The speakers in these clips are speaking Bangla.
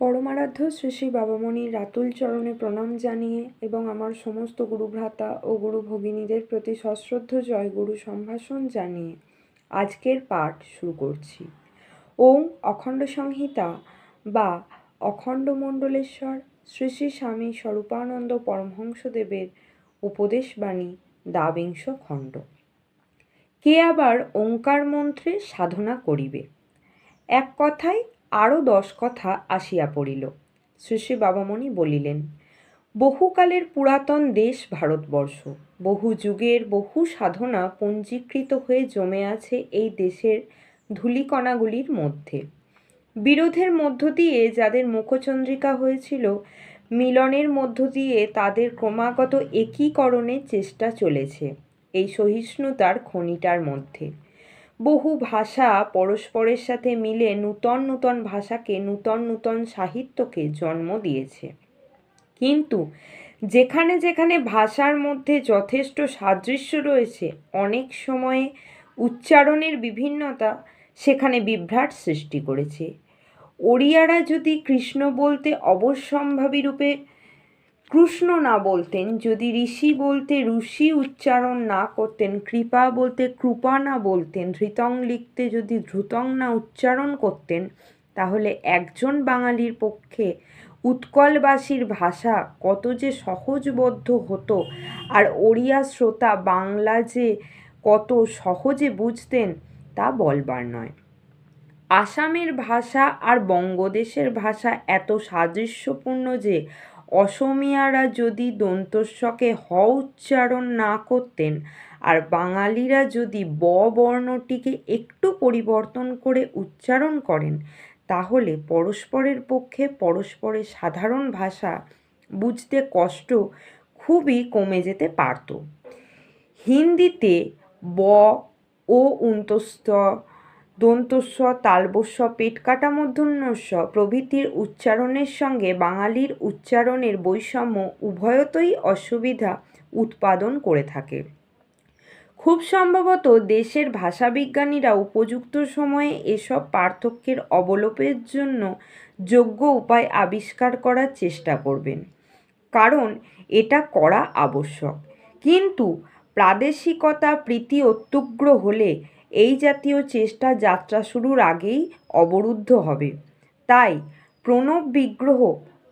পরমারাধ্য শ্রী শ্রী বাবামণির রাতুল চরণে প্রণাম জানিয়ে এবং আমার সমস্ত গুরুভ্রাতা ও গুরু ভগিনীদের প্রতি সশ্রদ্ধ জয় গুরু সম্ভাষণ জানিয়ে আজকের পাঠ শুরু করছি। ওং অখণ্ড সংহিতা বা অখণ্ড মণ্ডলেশ্বর শ্রী শ্রী স্বামী স্বরূপানন্দ পরমহংসদেবের উপদেশবাণী দ্বাবিংশ খণ্ড। কে আবার ওঙ্কার মন্ত্রে সাধনা করিবে? এক কথায় আরও দশ কথা আসিয়া পড়িল। শ্রী বাবামণি বলিলেন, বহুকালের পুরাতন দেশ ভারতবর্ষ, বহু যুগের বহু সাধনা পঞ্জীকৃত হয়ে জমে আছে এই দেশের ধূলিকণাগুলির মধ্যে। বিরোধের মধ্য দিয়ে যাদের মুখচন্দ্রিকা হয়েছিল, মিলনের মধ্য দিয়ে তাদের ক্রমাগত একীকরণের চেষ্টা চলেছে, এই সহিষ্ণুতার খনিটার মধ্যে। বহু ভাষা পরস্পরের সাথে মিলে নূতন নূতন ভাষাকে নূতন নূতন সাহিত্যকে জন্ম দিয়েছে। কিন্তু যেখানে যেখানে ভাষার মধ্যে যথেষ্ট সাদৃশ্য রয়েছে, অনেক সময়ে উচ্চারণের বিভিন্নতা সেখানে বিভ্রাট সৃষ্টি করেছে। ওড়িয়ারা যদি কৃষ্ণ বলতে অবশ্যম্ভাবী রূপে কৃষ্ণ না বলতেন, যদি ঋষি বলতে ঋষি উচ্চারণ না করতেন, কৃপা বলতে কৃপা না বলতেন, ধৃতং লিখতে যদি ধ্রুতং না উচ্চারণ করতেন, তাহলে একজন বাঙালির পক্ষে উৎকলবাসীর ভাষা কত যে সহজবদ্ধ হতো, আর ওড়িয়া শ্রোতা বাংলা যে কত সহজে বুঝতেন, তা বলবার নয়। আসামের ভাষা আর বঙ্গদেশের ভাষা এত সাদৃশ্যপূর্ণ যে অসমিয়ারা যদি দন্তস্বকে হ উচ্চারণ না করতেন, আর বাঙালিরা যদি ব বর্ণটিকে একটু পরিবর্তন করে উচ্চারণ করেন, তাহলে পরস্পরের পক্ষে পরস্পরের সাধারণ ভাষা বুঝতে কষ্ট খুবই কমে যেতে পারত। হিন্দিতে ব ও উন্তস্ত দন্তস্ব, তালবস্ব পেটকাটা মূর্ধন্যস্ব প্রভৃতির উচ্চারণের সঙ্গে বাঙালির উচ্চারণের বৈষম্য উভয়তই অসুবিধা উৎপাদন করে থাকে। খুব সম্ভবত দেশের ভাষাবিজ্ঞানীরা উপযুক্ত সময়ে এসব পার্থক্যের অবলোপের জন্য যোগ্য উপায় আবিষ্কার করার চেষ্টা করবেন। কারণ এটা করা আবশ্যক। কিন্তু প্রাদেশিকতা প্রীতি অত্যুগ্র হলে এই জাতীয় চেষ্টা যাত্রা শুরুর আগেই অবরুদ্ধ হবে। তাই প্রণব বিগ্রহ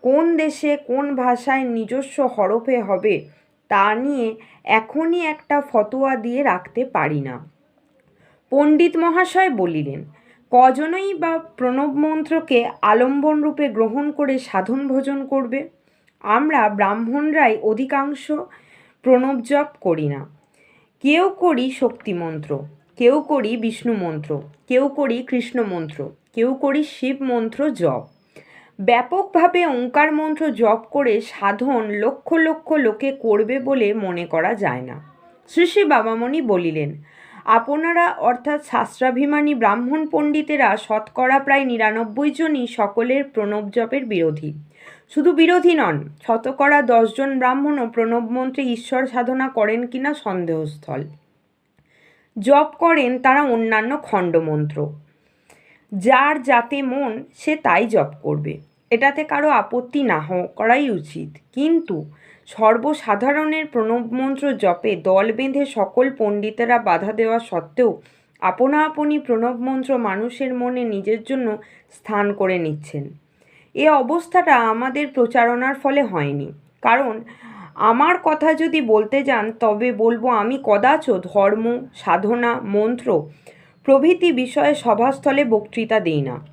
কোন দেশে কোন ভাষায় নিজস্ব হরফে হবে তা নিয়ে এখনই একটা ফতোয়া দিয়ে রাখতে পারি না। পণ্ডিত মহাশয় বলিলেন, কজনই বা প্রণব মন্ত্রকে আলম্বন রূপে গ্রহণ করে সাধন ভোজন করবে? আমরা ব্রাহ্মণরাই অধিকাংশ প্রণব জপ করি না। কেউ করি শক্তিমন্ত্র কেউ করি বিষ্ণু মন্ত্র, কেউ করি কৃষ্ণ মন্ত্র, কেউ করি শিব মন্ত্র জপ। ব্যাপকভাবে ওঙ্কার মন্ত্র জপ করে সাধন লক্ষ লক্ষ লোকে করবে বলে মনে করা যায় না। শ্রী শ্রী বাবামণি বলিলেন, আপনারা অর্থাৎ শাস্ত্রাভিমানী ব্রাহ্মণ পণ্ডিতেরা শতকরা প্রায় নিরানব্বই জনই সকলের প্রণব জপের বিরোধী। শুধু বিরোধী নন, শতকরা দশজন ব্রাহ্মণও প্রণব মন্ত্রে ঈশ্বর সাধনা করেন কিনা সন্দেহস্থল। জপ করেন তারা অন্যান্য খণ্ডমন্ত্র। যার যাতে মন, সে তাই জপ করবে। এটাতে কারও আপত্তি না করাই উচিত। কিন্তু সর্বসাধারণের প্রণব মন্ত্র জপে দল বেঁধে সকল পণ্ডিতেরা বাধা দেওয়া সত্ত্বেও আপনা আপনি প্রণব মন্ত্র মানুষের মনে নিজের জন্য স্থান করে নিচ্ছেন। এ অবস্থাটা আমাদের প্রচারণার ফলে হয়নি। কারণ আমার কথা যদি বলতে যান, তবে বলব আমি কদাচ ধর্ম, সাধনা, মন্ত্র প্রভৃতি বিষয়ে সভাস্থলে বক্তৃতা দিই না।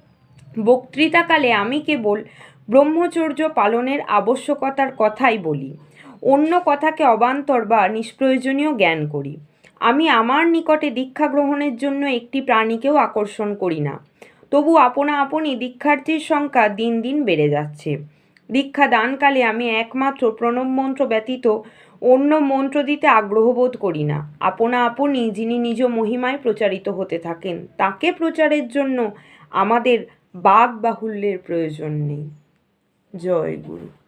বক্তৃতাকালে আমি কেবল ব্রহ্মচর্য পালনের আবশ্যকতার কথাই বলি। অন্য কথাকে অবান্তর বা নিষ্প্রয়োজনীয় জ্ঞান করি। আমি আমার নিকটে দীক্ষা গ্রহণের জন্য একটি প্রাণীকেও আকর্ষণ করি না। তবু আপনা আপনি দীক্ষার্থীর সংখ্যা দিন দিন বেড়ে যাচ্ছে। দীক্ষা দানকালে আমি একমাত্র প্রণব মন্ত্র ব্যতীত অন্য মন্ত্র দিতে আগ্রহ বোধ করি না। আপনা আপনি যিনি নিজ মহিমায় প্রচারিত হতে থাকেন, তাকে প্রচারের জন্য আমাদের বাক বাহুল্যের প্রয়োজন নেই। জয় গুরু।